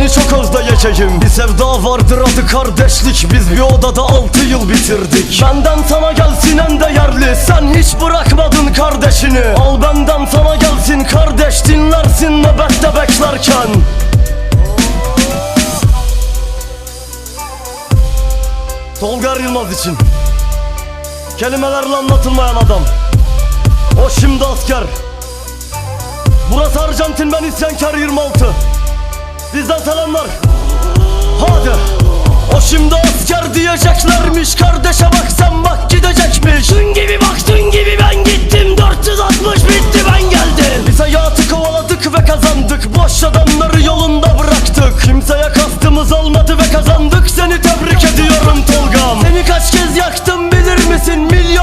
seni çok özleyeceğim. Bir sevda vardır adı kardeşlik Biz bir odada altı yıl bitirdik. Benden sana gelsin en değerli Sen hiç bırakmadın kardeşini. Al benden sana gelsin kardeş Dinlersin nöbette beklerken. Tolga Yılmaz için. Kelimelerle anlatılmayan adam. O şimdi asker Burası Arjantin ben isyankar 26 Bizden selamlar. Hadi. O şimdi asker diyeceklermiş. Kardeşe bak sen bak gidecekmiş. Dün gibi bak dün gibi ben gittim. 460 bitti ben geldim. Biz hayatı kovaladık ve kazandık. Boş adamları yolunda bıraktık. Kimseye kastımız olmadı ve kazandık. Seni tebrik ediyorum Tolgam. Seni kaç kez yaktım bilir misin? Milyon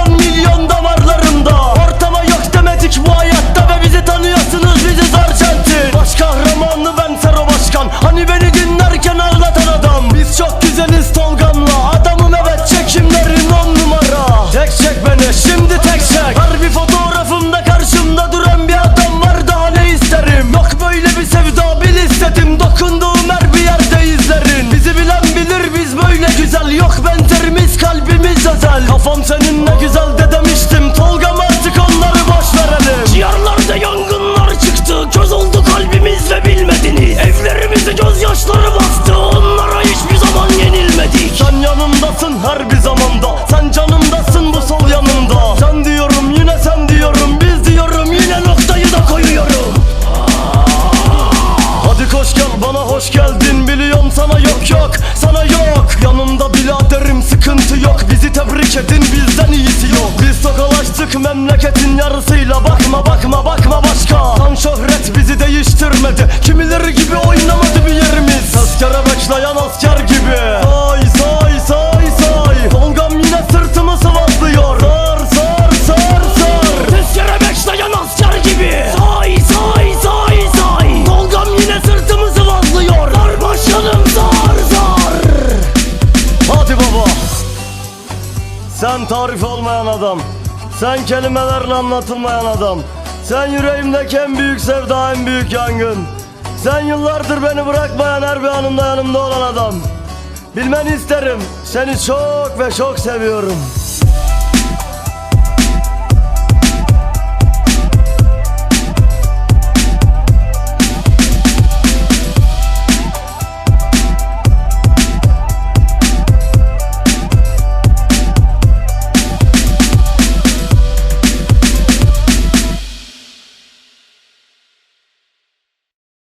Kafam seninle yarısıyla Bakma bakma bakma başka. San şöhret bizi değiştirmedi. Kimileri gibi oynamadı bir yerimiz. Askere bekleyen asker gibi. Say say say say. Tolgam yine sırtımı sıvazlıyor. Sar sar sar sar. Tezkere bekleyen asker gibi. Say say say say. Tolgam yine sırtımı sıvazlıyor. Dar başkanım zar zar. Hadi baba. Sen tarif olmayan adam Sen kelimelerle anlatılmayan adam. Sen yüreğimdeki en büyük sevda en büyük yangın. Sen yıllardır beni bırakmayan her bir anımda yanımda olan adam. Bilmeni isterim. Seni çok ve çok seviyorum